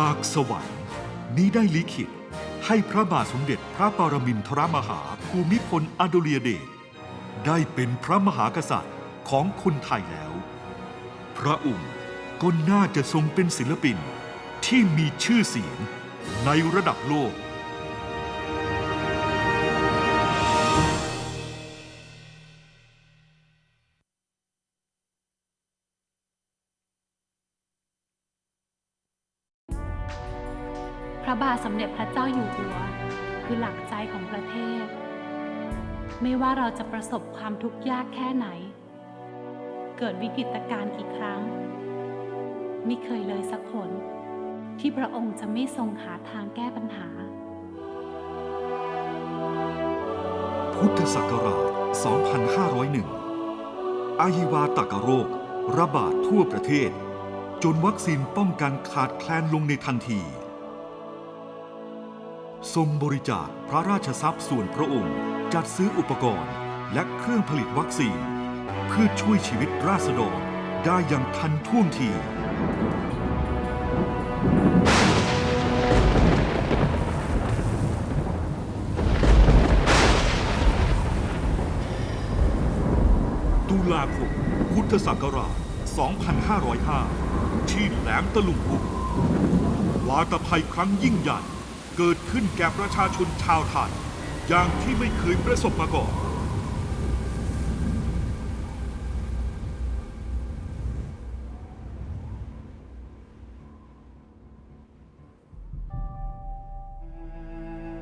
หากสวรรค์นี้ได้ลิขิต ให้พระบาทสมเด็จพระปรมินทรมหาภูมิพลอดุลยเดชได้เป็นพระมหากษัตริย์ของคนไทยแล้ว พระองค์ก็น่าจะทรงเป็นศิลปินที่มีชื่อเสียงในระดับโลก ระบาทสมเด็จพระเจ้าอยู่หัว คือหลักใจของประเทศ ไม่ว่าเราจะประสบความทุกข์ยากแค่ไหน เกิดวิกฤตการณ์กี่ครั้ง ไม่เคยเลยสักคนที่พระองค์จะไม่ทรงหาทางแก้ปัญหา พุทธศักราช 2501 อาฮิวาตากโรค ระบาดทั่วประเทศ จนวัคซีนป้องกันขาดแคลนลงในทันที ทรงบริจาคพระราชทรัพย์ส่วนพระองค์ จัดซื้ออุปกรณ์และเครื่องผลิตวัคซีน เพื่อช่วยชีวิตราษฎรได้อย่างทันท่วงที ตุลาคมพุทธศักราช 2505 ที่แหลมตะลุงพุกวาตภัยครั้งยิ่งใหญ่ เกิดขึ้นแก่ประชาชนชาวไทยอย่างที่ไม่เคยประสบมาก่อน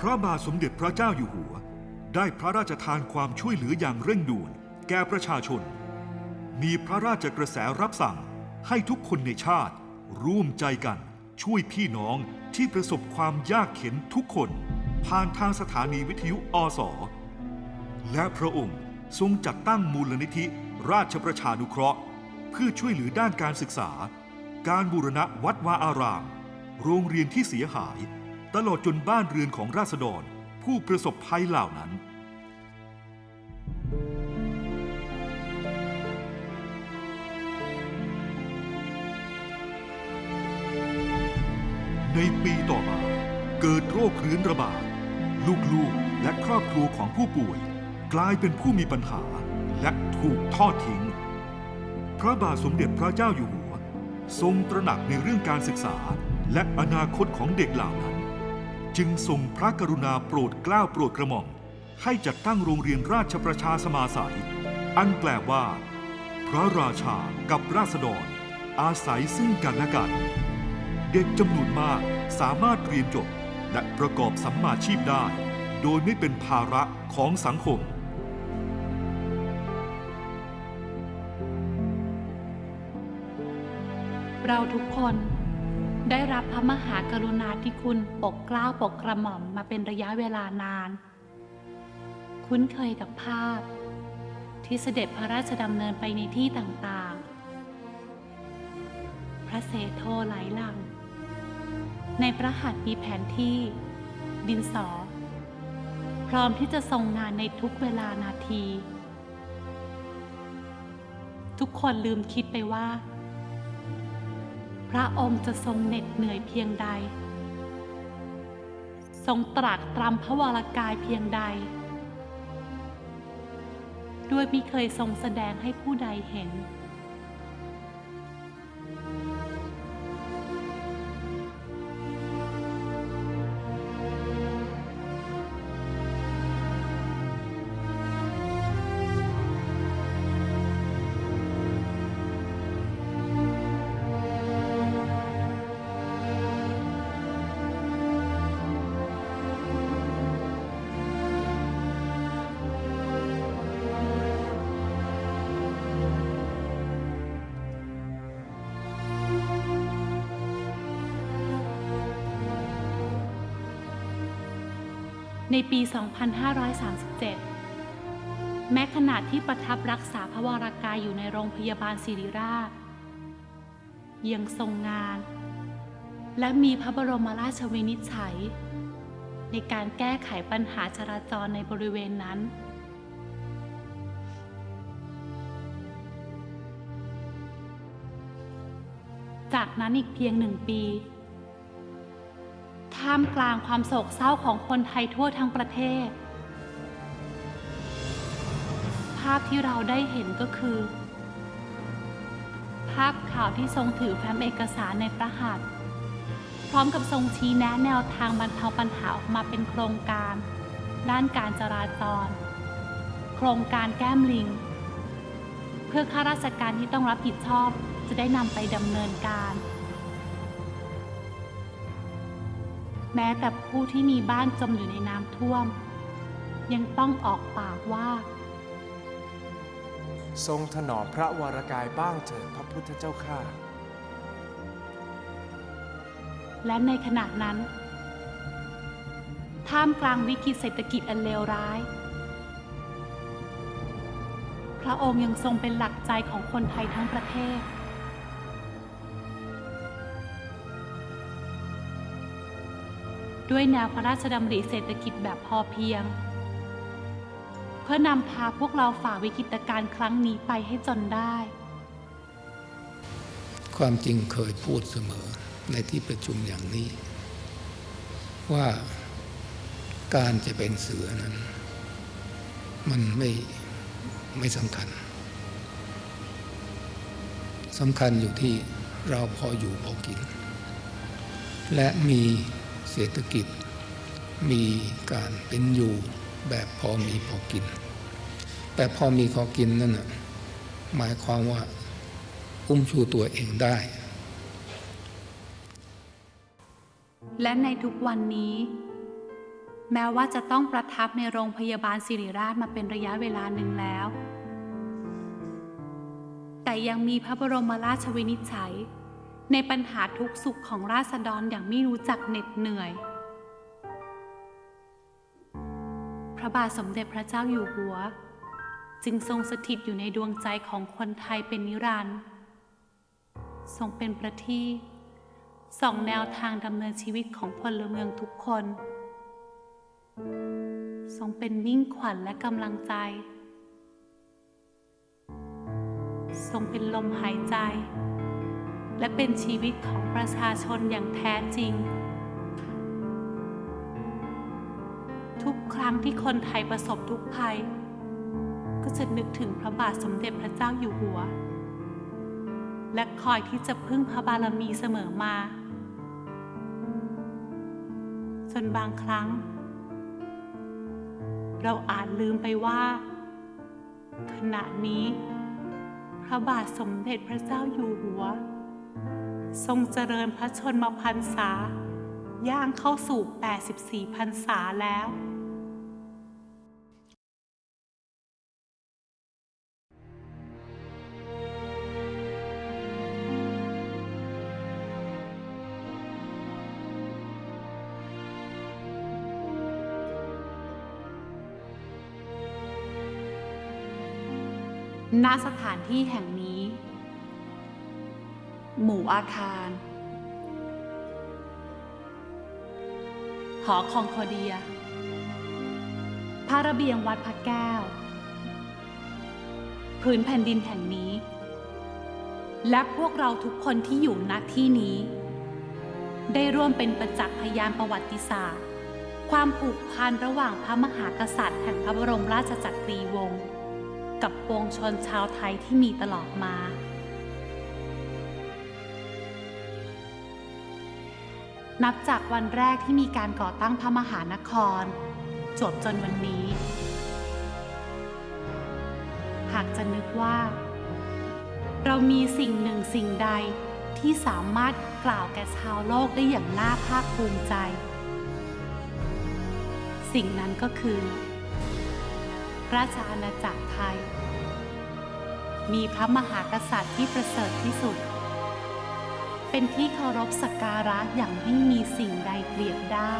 พระบาทสมเด็จพระเจ้าอยู่หัว ได้พระราชทานความช่วยเหลืออย่างเร่งด่วนแก่ประชาชน มีพระราชกระแสรับสั่งให้ทุกคนในชาติ ร่วมใจกันช่วยพี่น้อง ที่ประสบความยากเข็นทุกคน ผ่านทางสถานีวิทยุอสและพระองค์ทรงจัดตั้งมูลนิธิราชประชานุเคราะห์ เพื่อช่วยเหลือด้านการศึกษา การบูรณะวัดวาอาราม โรงเรียนที่เสียหาย ตลอดจนบ้านเรือนของราษฎรผู้ประสบภัยเหล่านั้น ในปีต่อมา เกิดโรคเรื้อนระบาด ลูกๆ และครอบครัวของผู้ป่วย กลายเป็นผู้มีปัญหาและถูกทอดทิ้ง พระบาทสมเด็จพระเจ้าอยู่หัว ทรงตระหนักในเรื่องการศึกษาและอนาคตของเด็กเหล่านั้น จึงทรงพระกรุณาโปรดเกล้าโปรดกระหม่อมให้จัดตั้งโรงเรียนราชประชาสมาสัยอันแปลว่า พระราชากับราษฎร อาศัยซึ่งกันและกัน เด็กจำนวนมากสามารถเรียนจบและประกอบสัมมาชีพได้ โดยไม่เป็นภาระของสังคม เราทุกคนได้รับพระมหากรุณาธิคุณปกเกล้าปกกระหม่อมมาเป็นระยะเวลานาน คุ้นเคยกับภาพ ที่เสด็จพระราชดำเนินไปในที่ต่างๆ พระเศโทไหลหลัง ในพระหัตถ์มีแผนที่ ดินสอ พร้อมที่จะทรงงานในทุกเวลานาที ทุกคนลืมคิดไปว่า พระองค์จะทรงเหน็ดเหนื่อยเพียงใด ทรงตรากตรำพระวรากายเพียงใด ด้วยมิเคยทรงแสดงให้ผู้ใดเห็น ในปี 2537 แม้ขณะที่ประทับรักษาพระวรากายอยู่ในโรงพยาบาลศิริราช ยังทรงงาน และมีพระบรมราชวินิจฉัย ในการแก้ไขปัญหาจราจรในบริเวณนั้นจากนั้นอีกเพียงหนึ่งปี ท่ามกลางความโศกเศร้าของคนไทยทั่วทั้งประเทศ ภาพที่เราได้เห็นก็คือ ภาพข่าวที่ทรงถือแฟ้มเอกสารในพระหัตถ์พร้อมกับทรงชี้แนะแนวทางบรรเทาปัญหาออกมาเป็นโครงการ ด้านการจราจร โครงการแก้มลิง เพื่อข้าราชการที่ต้องรับผิดชอบจะได้นำไปดำเนินการ แม้แต่ผู้ที่มีบ้านจมอยู่ในน้ำท่วม ยังต้องออกปากว่า ทรงถนอมพระวรกายบ้างเถิดพระพุทธเจ้าข้าและในขณะนั้น ท่ามกลางวิกฤตเศรษฐกิจอันเลวร้าย พระองค์ยังทรงเป็นหลักใจของคนไทยทั้งประเทศ ด้วยแนวพระราชดำริเศรษฐกิจแบบพอเพียง เพื่อนำพาพวกเราฝ่าวิกฤตการณ์ครั้งนี้ไปให้จนได้ ความจริงเคยพูดเสมอในที่ประชุมอย่างนี้ ว่าการจะเป็นเสือนั้น มันไม่ไม่สำคัญสำคัญอยู่ที่เราพออยู่พอกิน และมี เศรษฐกิจ มีการเป็นอยู่แบบพอมีพอกิน แต่พอมีพอกินนั่นนะหมายความว่าอุ้มชูตัวเองได้ และในทุกวันนี้ แม้ว่าจะต้องประทับในโรงพยาบาลสิริราชมาเป็นระยะเวลาหนึ่งแล้ว แต่ยังมีพระบรมราชวินิจฉัย ในปัญหาทุกสุขของราษฎรอย่างไม่รู้จักเหน็ดเหนื่อย พระบาทสมเด็จพระเจ้าอยู่หัว จึงทรงสถิตอยู่ในดวงใจของคนไทยเป็นนิรันดร์ทรงเป็นประทีปส่องแนวทางดำเนินชีวิตของพลเมืองทุกคน ทรงเป็นมิ่งขวัญและกำลังใจ ทรงเป็นลมหายใจ และเป็นชีวิตของประชาชนอย่างแท้จริง ทุกครั้งที่คนไทยประสบทุกภัย ก็จะนึกถึงพระบาทสมเด็จพระเจ้าอยู่หัว และคอยที่จะพึ่งพระบารมีเสมอมาจนบางครั้ง เราอาจลืมไปว่า ขณะนี้ พระบาทสมเด็จพระเจ้าอยู่หัว ทรงเจริญพระชนมพรรษา ย่างเข้าสู่ 84 พรรษาแล้ว ณ สถานที่แห่งนี้ หมู่อาคาร หอคองโคเดีย พระระเบียงวัดพระแก้ว พื้นแผ่นดินแห่งนี้ และพวกเราทุกคนที่อยู่ณที่นี้ ได้ร่วมเป็นประจักษ์พยานประวัติศาสตร์ ความผูกพันระหว่างพระมหากษัตริย์แห่งพระบรมราชจักรีวงศ์กับปวงชนชาวไทยที่มีตลอดมา นับจากวันแรกที่มีการก่อตั้งพระมหานครจบจนวันนี้ หากจะนึกว่า เรามีสิ่งหนึ่งสิ่งใดที่สามารถกล่าวแก่ชาวโลกได้อย่างน่าภาคภูมิใจ สิ่งนั้นก็คือ ราชอาณาจักรไทย มีพระมหากษัตริย์ที่ประเสริฐที่สุด เป็นที่เคารพสักการะอย่างไม่มีสิ่งใดเปรียบได้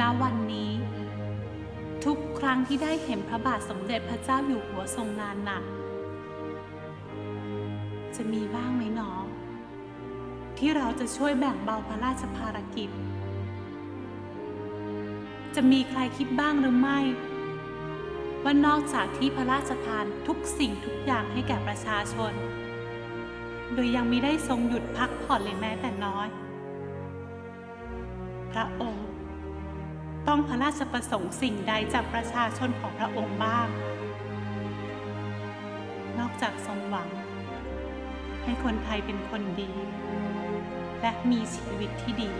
ณวันนี้ ทุกครั้งที่ได้เห็นพระบาทสมเด็จพระเจ้าอยู่หัวทรงงานหนัก จะมีบ้างไหมหนอที่เราจะช่วยแบ่งเบาพระราชภารกิจ จะมีใครคิดบ้างหรือไม่ ว่านอกจากที่พระราชทานทุกสิ่งทุกอย่างให้แก่ประชาชน โดยยังไม่ได้ทรงหยุดพักผ่อนเลยแม้แต่น้อย พระองค์ต้องพระราชประสงค์สิ่งใดจากประชาชนของพระองค์บ้าง นอกจากทรงหวัง ให้คนไทยเป็นคนดี และมีชีวิตที่ดี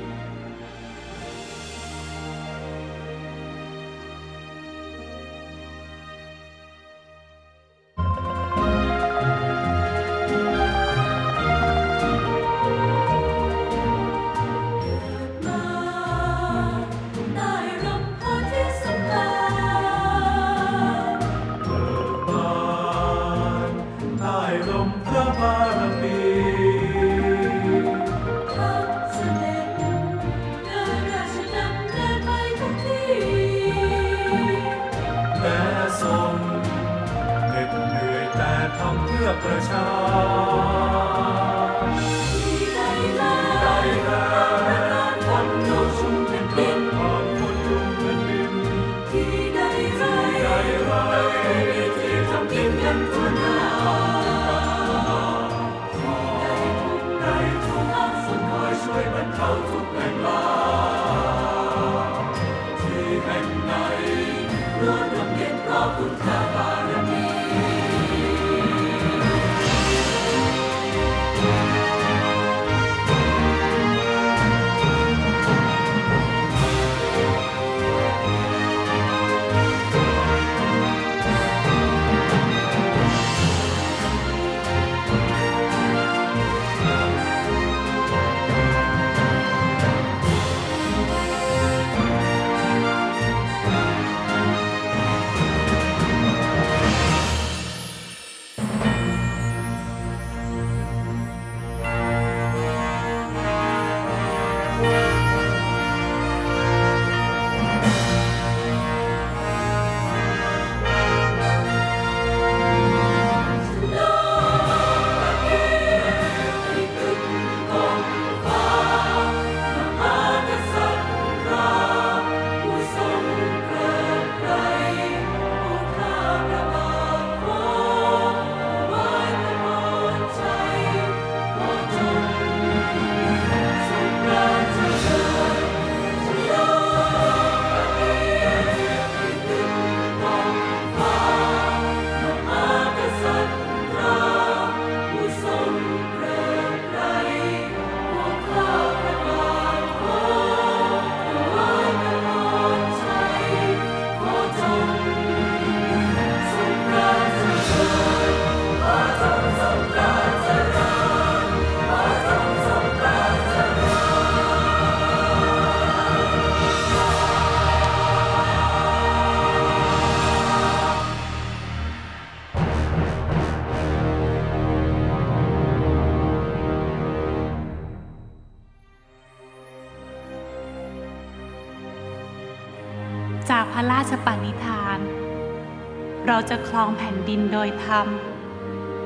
เราจะครองแผ่นดินโดยธรรม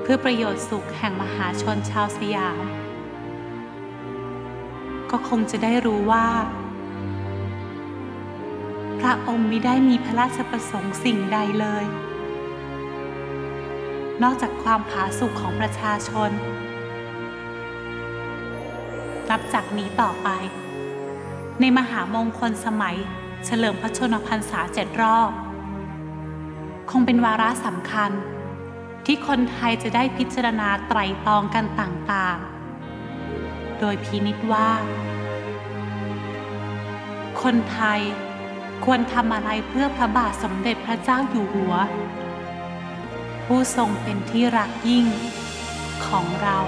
เพื่อประโยชน์สุขแห่งมหาชนชาวสยาม ก็คงจะได้รู้ว่า พระองค์มิได้มีพระราชประสงค์สิ่งใดเลย นอกจากความผาสุกของประชาชน นับจากนี้ต่อไป ในมหามงคลสมัยเฉลิมพระชนมพรรษาเจ็ดรอบ คงเป็นวาระสำคัญ ที่คนไทยจะได้พิจารณาไตรตรองกันต่างๆ โดยพินิจว่า คนไทยควรทำอะไรเพื่อพระบาทสมเด็จพระเจ้าอยู่หัว ผู้ทรงเป็นที่รักยิ่งของเรา